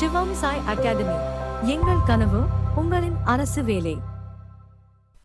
சிவம் Sai academy. எங்கள் கனவு உங்களின் அரசு வேலை.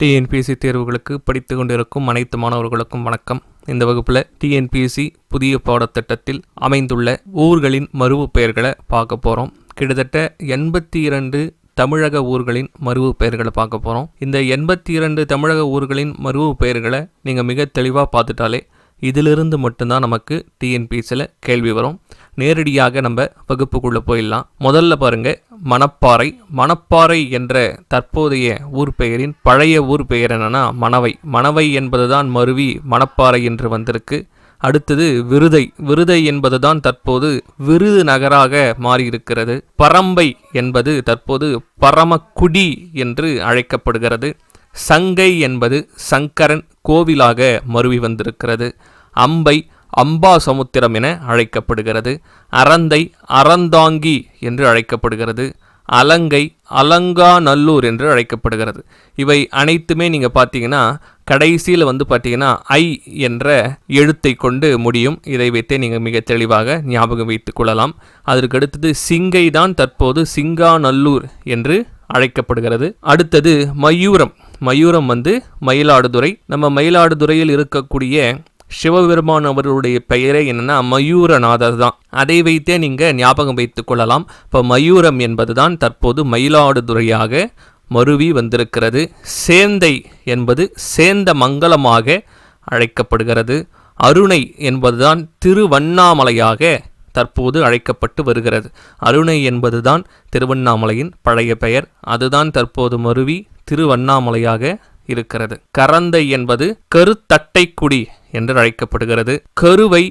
டிஎன்பிஎஸ்சி தேர்வுகளுக்கு படித்து கொண்டிருக்கும் அனைத்து மாணவர்களுக்கும் வணக்கம். இந்த வகுப்பில் டிஎன்பிஎஸ்சி புதிய பாடத்திட்டத்தில் அமைந்துள்ள ஊர்களின் மருவு பெயர்களை பார்க்க போகிறோம் கிட்டத்தட்ட எண்பத்தி இரண்டு தமிழக ஊர்களின் மருவு பெயர்களை பார்க்க போகிறோம் இந்த எண்பத்தி இரண்டு தமிழக ஊர்களின் மருவு பெயர்களை நீங்கள் மிக தெளிவாக பார்த்துட்டாலே இதிலிருந்து மட்டும்தான் நமக்கு டிஎன்பிஎஸ்சியில் கேள்வி வரும். நேரடியாக நம்ம வகுப்புக்குள்ளே போயிடலாம். முதல்ல பாருங்க மணப்பாறை. மணப்பாறை என்ற தற்போதைய ஊர் பெயரின் பழைய ஊர் பெயர் என்னென்னா மணவை. மணவை என்பதுதான் மருவி மணப்பாறை என்று வந்திருக்கு. அடுத்தது விருதை. விருதை என்பதுதான் தற்போது விருது நகராக மாறியிருக்கிறது. பரம்பை என்பது தற்போது பரமக்குடி என்று அழைக்கப்படுகிறது. சங்கை என்பது சங்கரன் கோவிலாக மருவி வந்திருக்கிறது. அம்பை அம்பா சமுத்திரம் என அழைக்கப்படுகிறது. அரந்தை அறந்தாங்கி என்று அழைக்கப்படுகிறது. அலங்கை அலங்காநல்லூர் என்று அழைக்கப்படுகிறது. இவை அனைத்துமே நீங்கள் பார்த்தீங்கன்னா கடைசியில் வந்து பார்த்தீங்கன்னா ஐ என்ற எழுத்தை கொண்டு முடியும். இதை வைத்தே நீங்கள் மிக தெளிவாக ஞாபகம் வைத்துக் கொள்ளலாம். அதற்கு அடுத்தது சிங்கை தான் தற்போது சிங்காநல்லூர் என்று அழைக்கப்படுகிறது. அடுத்தது மயூரம். மயூரம் வந்து மயிலாடுதுறை. நம்ம மயிலாடுதுறையில் இருக்கக்கூடிய சிவபெருமான் அவர்களுடைய பெயரே என்னன்னா மயூரநாதர் தான் அதை வைத்தே நீங்கள் ஞாபகம் வைத்துக் கொள்ளலாம். இப்போ மயூரம் என்பதுதான் தற்போது மயிலாடுதுறையாக மருவி வந்திருக்கிறது. சேந்தை என்பது சேந்த மங்கலமாக அழைக்கப்படுகிறது. அருணை என்பதுதான் திருவண்ணாமலையாக தற்போது அழைக்கப்பட்டு வருகிறது. அருணை என்பதுதான் திருவண்ணாமலையின் பழைய பெயர். அதுதான் தற்போது மருவி திருவண்ணாமலையாக இருக்கிறது. கரந்தை என்பது கருத்தட்டைக்குடி என்று அழைக்கப்படுகிறது கருவை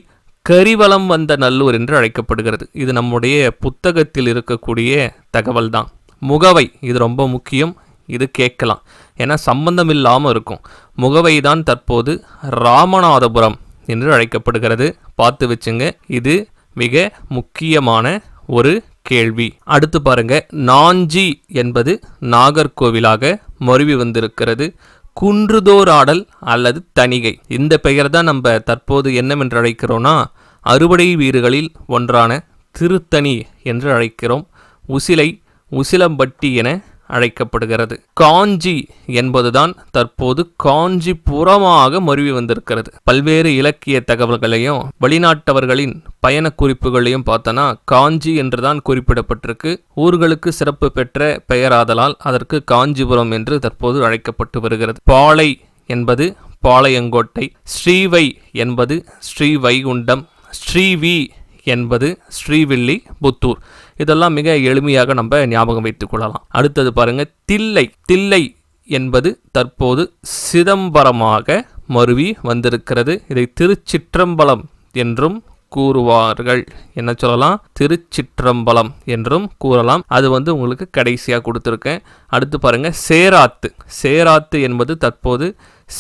கரிவலம் வந்த நல்லூர் என்று அழைக்கப்படுகிறது. இது நம்முடைய புத்தகத்தில் இருக்கக்கூடிய தகவல் தான் முகவை இது ரொம்ப முக்கியம் இது கேட்கலாம். ஏன்னா சம்பந்தம் இல்லாமல் இருக்கும். முகவை தான் தற்போது ராமநாதபுரம் என்று அழைக்கப்படுகிறது. பார்த்து வச்சுங்க இது மிக முக்கியமான ஒரு கேள்வி. அடுத்து பாருங்க நாஞ்சி என்பது நாகர்கோவிலாக மருவி வந்திருக்கிறது குன்றுதோர் ஆடல் அல்லது தணிகை. இந்த பெயர் தான் நம்ம தற்போது என்னவென்று அழைக்கிறோம்னா அறுவடை வீடுகளில் ஒன்றான திருத்தணி என்று அழைக்கிறோம். உசிலை உசிலம்பட்டி என அழைக்கப்படுகிறது. காஞ்சி என்பதுதான் தற்போது காஞ்சிபுரமாக மருவி வந்திருக்கிறது. பல்வேறு இலக்கிய தகவல்களையும் வெளிநாட்டவர்களின் பயண குறிப்புகளையும் பார்த்தோன்னா காஞ்சி என்றுதான் குறிப்பிடப்பட்டிருக்கு. ஊர்களுக்கு சிறப்பு பெற்ற பெயராதலால் அதற்கு காஞ்சிபுரம் என்று தற்போது அழைக்கப்பட்டு வருகிறது. பாளை என்பது பாளையங்கோட்டை ஸ்ரீவை என்பது ஸ்ரீவைகுண்டம் ஸ்ரீவி என்பது ஸ்ரீவில்லி புத்தூர். இதெல்லாம் மிக எளிமையாக நம்ம ஞாபகம் வைத்துக் கொள்ளலாம். அடுத்தது பாருங்க தில்லை. தில்லை என்பது தற்போது சிதம்பரமாக மருவி வந்திருக்கிறது. இதை திருச்சிற்றம்பலம் என்றும் கூறுவார்கள். என்ன சொல்லலாம்? திருச்சிற்றம்பலம் என்றும் கூறலாம். அது வந்து உங்களுக்கு கடைசியாக கொடுத்துருக்கேன். அடுத்து பாருங்க சேராத்து. சேராத்து என்பது தற்போது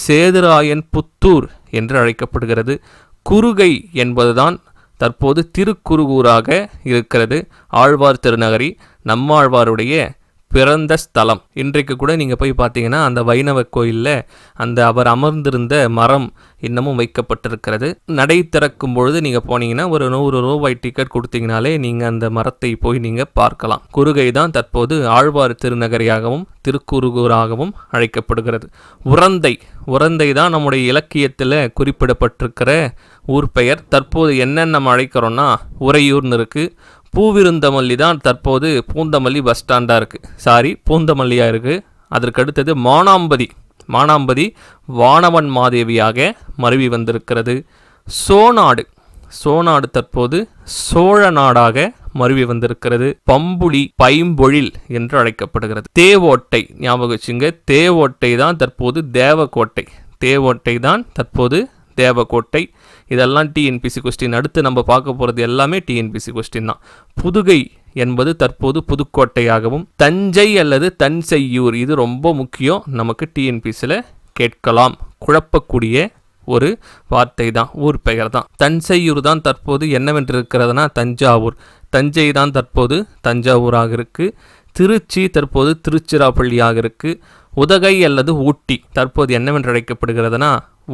சேதுராயன் புத்தூர் என்று அழைக்கப்படுகிறது. குறுகை என்பதுதான் தற்போது திருக்குறுகூராக இருக்கிறது. ஆழ்வார் திருநகரி நம்மாழ்வாருடைய பிறந்த ஸ்தலம். இன்றைக்கு கூட நீங்கள் போய் பார்த்தீங்கன்னா அந்த வைணவ கோயிலில் அந்த அவர் அமர்ந்திருந்த மரம் இன்னமும் வைக்கப்பட்டிருக்கிறது. நடை திறக்கும் பொழுது நீங்கள் போனீங்கன்னா ஒரு நூறு ரூபாய் டிக்கெட் கொடுத்தீங்கனாலே நீங்கள் அந்த மரத்தை போய் நீங்கள் பார்க்கலாம். குறுகை தான் தற்போது ஆழ்வார் திருநகரியாகவும் திருக்குறுகூராகவும் அழைக்கப்படுகிறது. உரந்தை. உரந்தை தான் நம்முடைய இலக்கியத்தில் குறிப்பிடப்பட்டிருக்கிற ஊர் பெயர். தற்போது என்னென்ன நம்ம அழைக்கிறோன்னா உறையூர்னு இருக்குது பூவிருந்தமல்லி தான் தற்போது பூந்தமல்லி பஸ் ஸ்டாண்டாக இருக்குது சாரி பூந்தமல்லியாக இருக்குது அதற்கு அடுத்தது மானாம்பதி. மானாம்பதி வானவன் மாதேவியாக மருவி வந்திருக்கிறது. சோநாடு. சோநாடு தற்போது சோழ நாடாக மருவி வந்திருக்கிறது. பம்புலி பைம்பொழில் என்று அழைக்கப்படுகிறது. தேவோட்டை ஞாபகம் வச்சுங்க. தேவோட்டை தான் தற்போது தேவக்கோட்டை தேவோட்டை தான் தற்போது தேவக்கோட்டை இதெல்லாம் டிஎன்பிசி கொஸ்டின் அடுத்து நம்ம பார்க்க போகிறது எல்லாமே டிஎன்பிசி கொஸ்டின் தான். புதுகை என்பது தற்போது புதுக்கோட்டையாகவும் தஞ்சை அல்லது தன்செய்யூர் இது ரொம்ப முக்கியம். நமக்கு டிஎன்பிசியில் கேட்கலாம். குழப்பக்கூடிய ஒரு வார்த்தை தான் ஊர் பெயர் தான். தஞ்சையூர் தான் தற்போது என்னவென்று இருக்கிறதுனா தஞ்சாவூர். தஞ்சை தான் தற்போது தஞ்சாவூராக இருக்குது திருச்சி தற்போது திருச்சிராப்பள்ளியாக இருக்குது உதகை அல்லது ஊட்டி தற்போது என்னவென்று அழைக்கப்படுகிறதுனா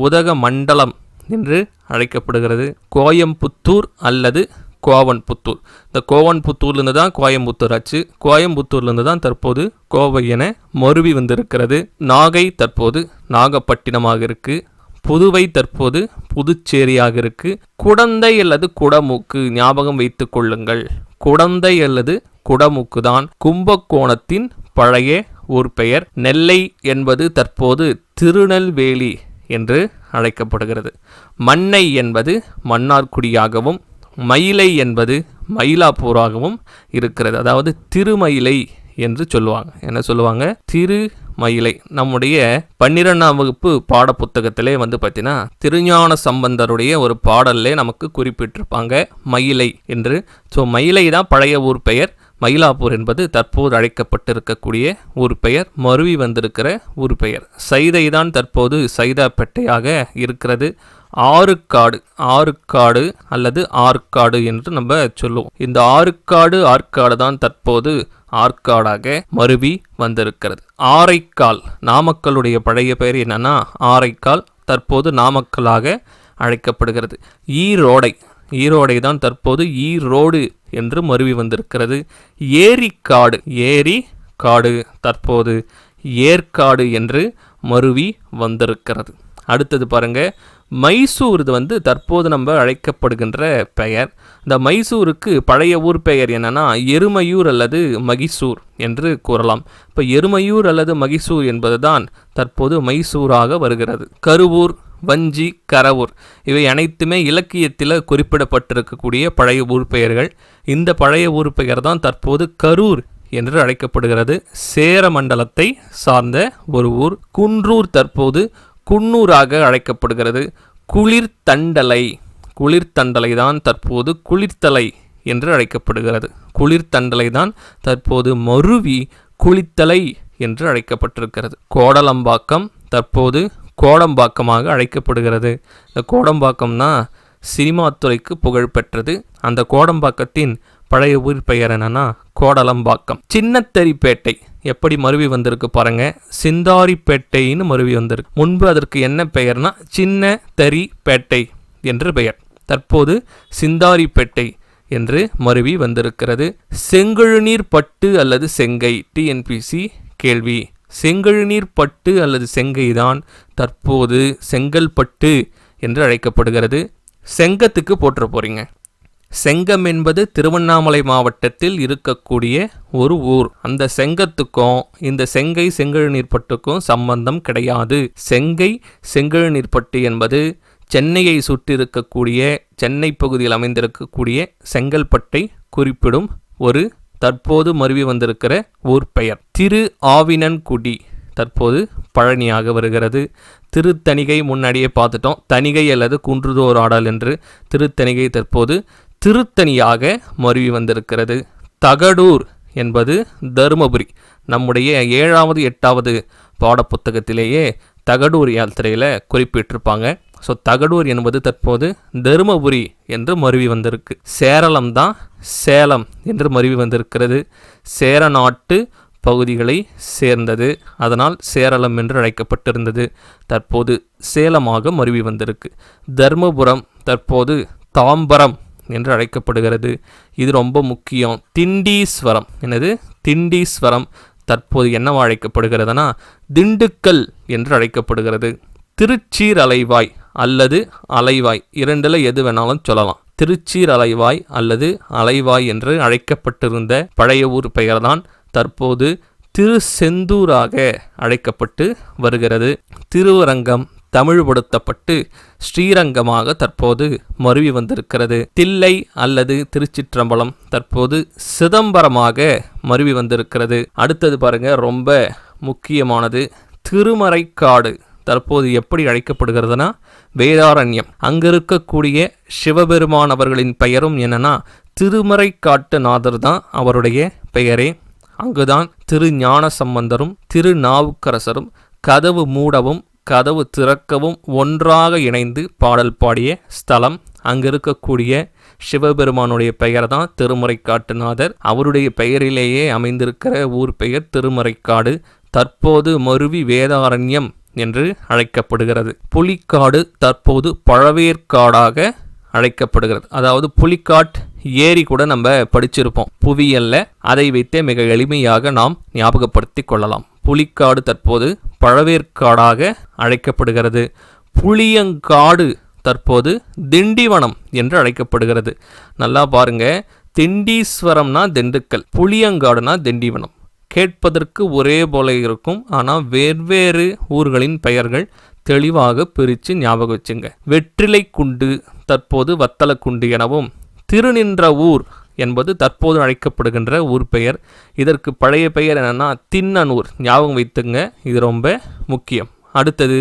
உதக மண்டலம் என்று அழைக்கப்படுகிறது. கோயம்புத்தூர் அல்லது கோவன்புத்தூர். இந்த கோவன்புத்தூர்லேருந்து தான் கோயம்புத்தூர் ஆச்சு. கோயம்புத்தூர்லேருந்து தான் தற்போது கோவை என மருவி வந்திருக்கிறது. நாகை தற்போது நாகப்பட்டினமாக இருக்குது புதுவை தற்போது புதுச்சேரியாக இருக்கு. குடந்தை அல்லது குடமூக்கு ஞாபகம் வைத்து கொள்ளுங்கள். குடந்தை அல்லது குடமுக்கு தான் கும்பகோணத்தின் பழைய ஊர் பெயர். நெல்லை என்பது தற்போது திருநெல்வேலி என்று அழைக்கப்படுகிறது. மண்ணை என்பது மன்னார்குடியாகவும் மயிலை என்பது மயிலாப்பூராகவும் இருக்கிறது. அதாவது திருமயிலை என்று சொல்லுவாங்க. என்ன சொல்லுவாங்க? திரு மயிலை நம்முடைய பன்னிரெண்டாம் வகுப்பு பாடப்புத்தகத்திலே வந்து பார்த்தீங்கன்னா திருஞான சம்பந்தருடைய ஒரு பாடல்லே நமக்கு குறிப்பிட்டிருப்பாங்க மயிலை என்று. ஸோ மயிலை தான் பழைய ஊர் பெயர். மயிலாப்பூர் என்பது தற்போது அழைக்கப்பட்டிருக்கக்கூடிய ஒரு பெயர் மருவி வந்திருக்கிற ஒரு பெயர். சைதை தான் தற்போது சைதாப்பேட்டையாக இருக்கிறது. ஆறுக்காடு ஆறுக்காடு அல்லது ஆற்காடு என்று நம்ம சொல்லுவோம். இந்த ஆறுக்காடு ஆற்காடு தான் தற்போது ஆற்காடாக மருவி வந்திருக்கிறது. ஆரைக்கால் நாமக்கலுடைய பழைய பெயர் என்னன்னா ஆரைக்கால் தற்போது நாமக்கலாக அழைக்கப்படுகிறது. ஈரோடை ஈரோடை தான் தற்போது ஈரோடு என்று மருவி வந்திருக்கிறது. ஏரிக்காடு ஏரி காடு தற்போது ஏற்காடு என்று மருவி வந்திருக்கிறது. அடுத்தது பாருங்க மைசூர் இது வந்து தற்போது நம்ம அழைக்கப்படுகின்ற பெயர். இந்த மைசூருக்கு பழைய ஊர் பெயர் என்னன்னா எருமையூர் அல்லது மகிசூர் என்று கூறலாம். இப்போ எருமையூர் அல்லது மகிசூர் என்பதுதான் தற்போது மைசூராக வருகிறது. கருவூர் வஞ்சி கரவூர் இவை அனைத்துமே இலக்கியத்தில் குறிப்பிடப்பட்டிருக்கக்கூடிய பழைய ஊர் பெயர்கள். இந்த பழைய ஊர் பெயர் தான் தற்போது கரூர் என்று அழைக்கப்படுகிறது. சேர மண்டலத்தை சார்ந்த ஒரு ஊர். குன்றூர் தற்போது குன்னூராக அழைக்கப்படுகிறது. குளிர்தண்டலை குளிர்தண்டலை தான் தற்போது குளிர்த்தலை என்று அழைக்கப்படுகிறது. குளிர்தண்டலை தான் தற்போது மருவி குளித்தலை என்று அழைக்கப்பட்டிருக்கிறது. கோடலம்பாக்கம் தற்போது கோடம்பாக்கமாக அழைக்கப்படுகிறது. இந்த கோடம்பாக்கம்னா சினிமா துறைக்கு புகழ் பெற்றது. அந்த கோடம்பாக்கத்தின் பழைய ஊர் பெயர் என்னன்னா கோடலம்பாக்கம். சின்னத்தரிப்பேட்டை. எப்படி மருவி வந்திருக்கு பாருங்க. சிந்தாரிப்பேட்டைன்னு மருவி வந்திருக்கு. முன்பு அதற்கு என்ன பெயர்னா சின்ன தரி பேட்டை என்று பெயர். தற்போது சிந்தாரிப்பேட்டை என்று மருவி வந்திருக்கிறது. செங்கழுநீர் பட்டு அல்லது செங்கை. டிஎன்பிசி கேள்வி. செங்கழுநீர் பட்டு அல்லது செங்கை தான் தற்போது செங்கல்பட்டு என்று அழைக்கப்படுகிறது. செங்கத்துக்கு போட்டுற போறீங்க. செங்கம் என்பது திருவண்ணாமலை மாவட்டத்தில் இருக்கக்கூடிய ஒரு ஊர். அந்த செங்கத்துக்கும் இந்த செங்கை செங்கழுநீர்பட்டுக்கும் சம்பந்தம் கிடையாது. செங்கை செங்கழுநீர்பட்டு என்பது சென்னையை சுற்றியிருக்கக்கூடிய சென்னை பகுதியில் அமைந்திருக்கக்கூடிய செங்கல்பட்டை குறிப்பிடும் ஒரு தற்போது மருவி வந்திருக்கிற ஊர் பெயர். திரு ஆவினன்குடி தற்போது பழனியாக வருகிறது. திருத்தணிகை முன்னாடியே பார்த்துட்டோம். தணிகை அல்லது குன்றுதோர் ஆடல் என்று திருத்தணிகை தற்போது திருத்தணியாக மருவி வந்திருக்கிறது. தகடூர் என்பது தருமபுரி. நம்முடைய ஏழாவது எட்டாவது பாடப்புத்தகத்திலேயே தகடூர் யாத்திரையில் குறிப்பிட்டிருப்பாங்க. ஸோ தகடூர் என்பது தற்போது தருமபுரி என்று மருவி வந்திருக்கு. சேரளம் தான் சேலம் என்று மருவி வந்திருக்கிறது. சேரநாட்டு பகுதிகளை சேர்ந்தது. அதனால் சேரளம் என்று அழைக்கப்பட்டிருந்தது. தற்போது சேலமாக மருவி வந்திருக்கு. தர்மபுரம் தற்போது தாம்பரம் என்று அழைக்கப்படுகிறது. இது ரொம்ப முக்கியம். திண்டீஸ்வரம். என்னது? திண்டீஸ்வரம் தற்போது என்னவா அழைக்கப்படுகிறதுனா திண்டுக்கல் என்று அழைக்கப்படுகிறது. திருச்சீர் அலைவாய் அல்லது அலைவாய். இரண்டில் எது வேணாலும் சொல்லலாம். திருச்சீர் அலைவாய் அல்லது அலைவாய் என்று அழைக்கப்பட்டிருந்த பழைய ஊர் பெயர்தான் தற்போது திருசெந்தூராக அழைக்கப்பட்டு வருகிறது. திருவரங்கம் தமிழ்படுத்தப்பட்டு ஸ்ரீரங்கமாக தற்போது மருவி வந்திருக்கிறது. தில்லை அல்லது திருச்சிற்றம்பலம் தற்போது சிதம்பரமாக மருவி வந்திருக்கிறது. அடுத்தது பாருங்க ரொம்ப முக்கியமானது திருமறைக்காடு தற்போது எப்படி அழைக்கப்படுகிறதுனா வேதாரண்யம். அங்க இருக்கக்கூடிய சிவபெருமான் அவர்களின் பெயரும் என்னன்னா திருமறைக்காட்டு நாதர் தான் அவருடைய பெயரே. அங்குதான் திரு ஞான சம்பந்தரும் திரு நாவுக்கரசரும் கதவு மூடவும் கதவு திறக்கவும் ஒன்றாக இணைந்து பாடல் பாடிய ஸ்தலம். அங்க இருக்கக்கூடிய சிவபெருமானுடைய பெயர் தான் திருமறைக்காட்டுநாதர். அவருடைய பெயரிலேயே அமைந்திருக்கிற ஊர் பெயர் திருமறைக்காடு. தற்போது மருவி வேதாரண்யம். என்று அழைக்கப்படுகிறது. புலிக்காடு தற்போது பழவேற்காடாக அழைக்கப்படுகிறது. அதாவது புலிக்காட் ஏரி கூட நம்ம படிச்சிருப்போம். புவியல்ல அதை வைத்தே மிக எளிமையாக நாம் ஞாபகப்படுத்தி கொள்ளலாம். புலிக்காடு தற்போது பழவேற்காடாக அழைக்கப்படுகிறது. புளியங்காடு தற்போது திண்டிவனம் என்று அழைக்கப்படுகிறது. நல்லா பாருங்க திண்டீஸ்வரம்னா திண்டுக்கல் புளியங்காடுனா திண்டிவனம். கேட்பதற்கு ஒரே போல இருக்கும். ஆனால் வெவ்வேறு ஊர்களின் பெயர்கள் தெளிவாக பிரித்து ஞாபகம் வச்சுங்க. வெற்றிலை குண்டு தற்போது வத்தலக்குண்டு எனவும் திருநின்ற ஊர் என்பது தற்போது அழைக்கப்படுகின்ற ஊர் பெயர். இதற்கு பழைய பெயர் என்னென்னா தின்னனூர். ஞாபகம் வைத்துங்க இது ரொம்ப முக்கியம். அடுத்தது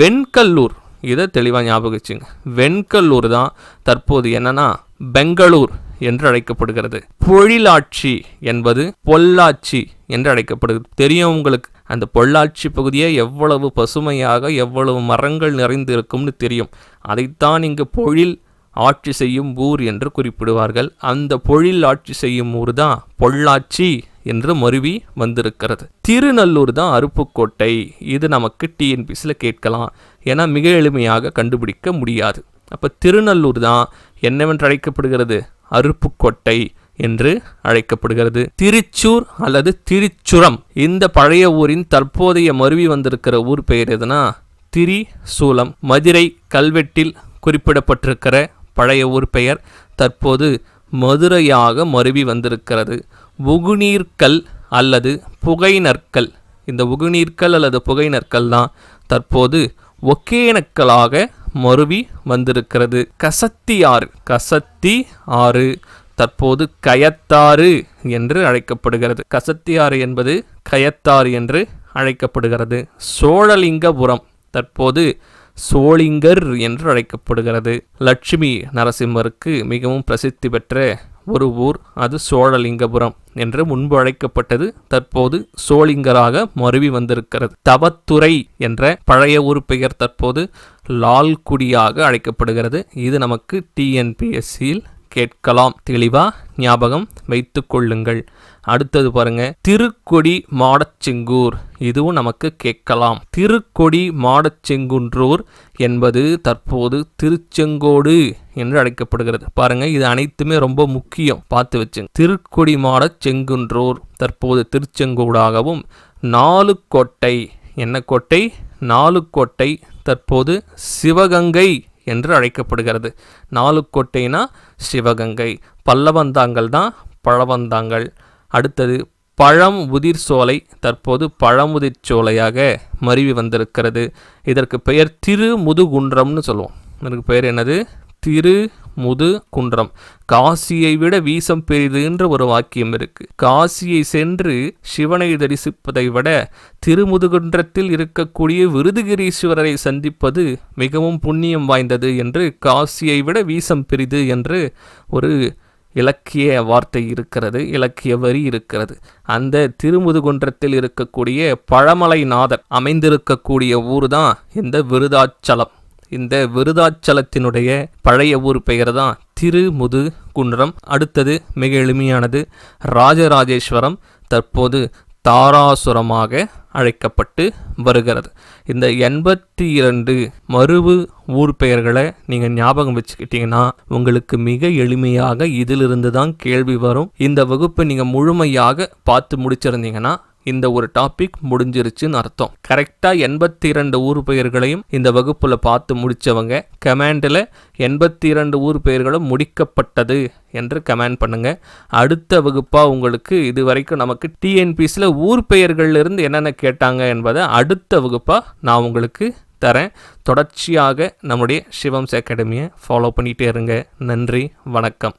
வெண்கல்லூர். இதை தெளிவாக ஞாபகம் வச்சுங்க. வெண்கல்லூர் தான் தற்போது என்னன்னா பெங்களூர். என்று அழைக்கப்படுகிறது. பொழிலாட்சி என்பது பொள்ளாச்சி என்று அழைக்கப்படுகிறது. தெரியும் உங்களுக்கு? அந்த பொள்ளாட்சி பகுதியை எவ்வளவு பசுமையாக எவ்வளவு மரங்கள் நிறைந்திருக்கும்னு தெரியும். அதைத்தான் இங்கு பொழில் ஆட்சி செய்யும் ஊர் என்று குறிப்பிடுவார்கள். அந்த பொழில் ஆட்சி செய்யும் ஊர் தான் பொள்ளாச்சி என்று மருவி வந்திருக்கிறது. திருநல்லூர் தான் அருப்புக்கோட்டை. இது நமக்கு டிஎன்பிசியில் கேட்கலாம். ஏன்னா மிக எளிமையாக கண்டுபிடிக்க முடியாது. அப்போ திருநல்லூர் தான் என்னவென்று அழைக்கப்படுகிறது? அருப்புக்கோட்டை என்று அழைக்கப்படுகிறது. திருச்சூர் அல்லது திருச்சுரம். இந்த பழைய ஊரின் தற்போதைய மருவி வந்திருக்கிற ஊர் பெயர் எதுனா? திரிசூலம். மதுரை கல்வெட்டில் குறிப்பிடப்பட்டிருக்கிற பழைய ஊர் பெயர் தற்போது மதுரையாக மருவி வந்திருக்கிறது. உகுநீர்கல் அல்லது புகைநற்கல். இந்த உகுநீர்க்கல் அல்லது புகைநற்கல் தான் தற்போது ஒகேனக்கலாக மருவி வந்திருக்கிறது. கசத்தி ஆறு. கசத்தி ஆறு தற்போது கயத்தாறு என்று அழைக்கப்படுகிறது. கசத்தி ஆறு என்பது கயத்தாறு என்று அழைக்கப்படுகிறது. சோழலிங்கபுரம் தற்போது சோளிங்கர் என்று அழைக்கப்படுகிறது. லட்சுமி நரசிம்மருக்கு மிகவும் பிரசித்தி பெற்ற ஒரு ஊர் அது சோழலிங்கபுரம் என்று முன்பு அழைக்கப்பட்டது. தற்போது சோளிங்கராக மருவி வந்திருக்கிறது. தவத்துறை என்ற பழைய ஊர் பெயர் தற்போது லால்குடியாக அழைக்கப்படுகிறது. இது நமக்கு டிஎன்பிஎஸ்சியில் கேட்கலாம் தெளிவா? ஞாபகம் வைத்து கொள்ளுங்கள் அடுத்தது பாருங்க. திருக்கொடி மாடச்செங்கூர். இதுவும் நமக்கு கேட்கலாம். திருக்கொடி மாடச்செங்குன்றூர் என்பது தற்போது திருச்செங்கோடு என்று அழைக்கப்படுகிறது. பாருங்க இது அனைத்துமே ரொம்ப முக்கியம். பார்த்து வச்சுங்க. திருக்கொடி மாடச்செங்குன்றூர் தற்போது திருச்செங்கோடாகவும் நாலு கோட்டை. என்ன கோட்டை? நாலு கோட்டை. தற்போது சிவகங்கை. என்று அழைக்கப்படுகிறது. நாலு கோட்டைனா சிவகங்கை. பல்லவந்தாங்கள் தான் பழவந்தாங்கள் அடுத்தது பழம் உதிர் சோலை. தற்போது பழமுதிர் சோலையாக மருவி வந்திருக்கிறது. இதற்கு பெயர் திருமுதுகுன்றம்னு சொல்லுவோம். இதற்கு பெயர் என்னது? திரு முது குன்றம் காசியை விட வீசம் பெரிது என்று ஒரு வாக்கியம் இருக்கு. காசியை சென்று சிவனை தரிசிப்பதை விட திருமுதுகுன்றத்தில் இருக்கக்கூடிய விருதுகிரீஸ்வரரை சந்திப்பது மிகவும் புண்ணியம் வாய்ந்தது என்று காசியை விட வீசம் பெரிது என்று ஒரு இலக்கிய வார்த்தை இருக்கிறது இலக்கிய வரி இருக்கிறது. அந்த திருமுதுகுன்றத்தில் இருக்கக்கூடிய பழமலை நாதர் அமைந்திருக்கக்கூடிய ஊர் தான் இந்த விருதாச்சலம். இந்த விருதாச்சலத்தினுடைய பழைய ஊர் பெயர் தான் திருமுது குன்றம் அடுத்தது மிக எளிமையானது ராஜராஜேஸ்வரம் தற்போது தாராசுரமாக அழைக்கப்பட்டு வருகிறது. இந்த எண்பத்தி இரண்டு மருவு ஊர் பெயர்களை நீங்கள் ஞாபகம் வச்சுக்கிட்டீங்கன்னா உங்களுக்கு மிக எளிமையாக இதிலிருந்து தான் கேள்வி வரும். இந்த வகுப்பை நீங்கள் முழுமையாக பார்த்து முடிச்சிருந்தீங்கன்னா இந்த ஒரு டாபிக் முடிஞ்சிருச்சுன்னு அர்த்தம். கரெக்டாக எண்பத்தி இரண்டு ஊர் பெயர்களையும் இந்த வகுப்பில் பார்த்து முடித்தவங்க கமெண்டில் எண்பத்தி இரண்டு ஊர் பெயர்களும் முடிக்கப்பட்டது என்று கமெண்ட் பண்ணுங்க. அடுத்த வகுப்பாக உங்களுக்கு இது வரைக்கும் நமக்கு டிஎன்பிசியில் ஊர் பெயர்கள்லேருந்து என்னென்ன கேட்டாங்க என்பதை அடுத்த வகுப்பாக நான் உங்களுக்கு தரேன். தொடர்ச்சியாக நம்முடைய சிவம்ஸ் அகாடமியை ஃபாலோ பண்ணிகிட்டே இருங்க. நன்றி வணக்கம்.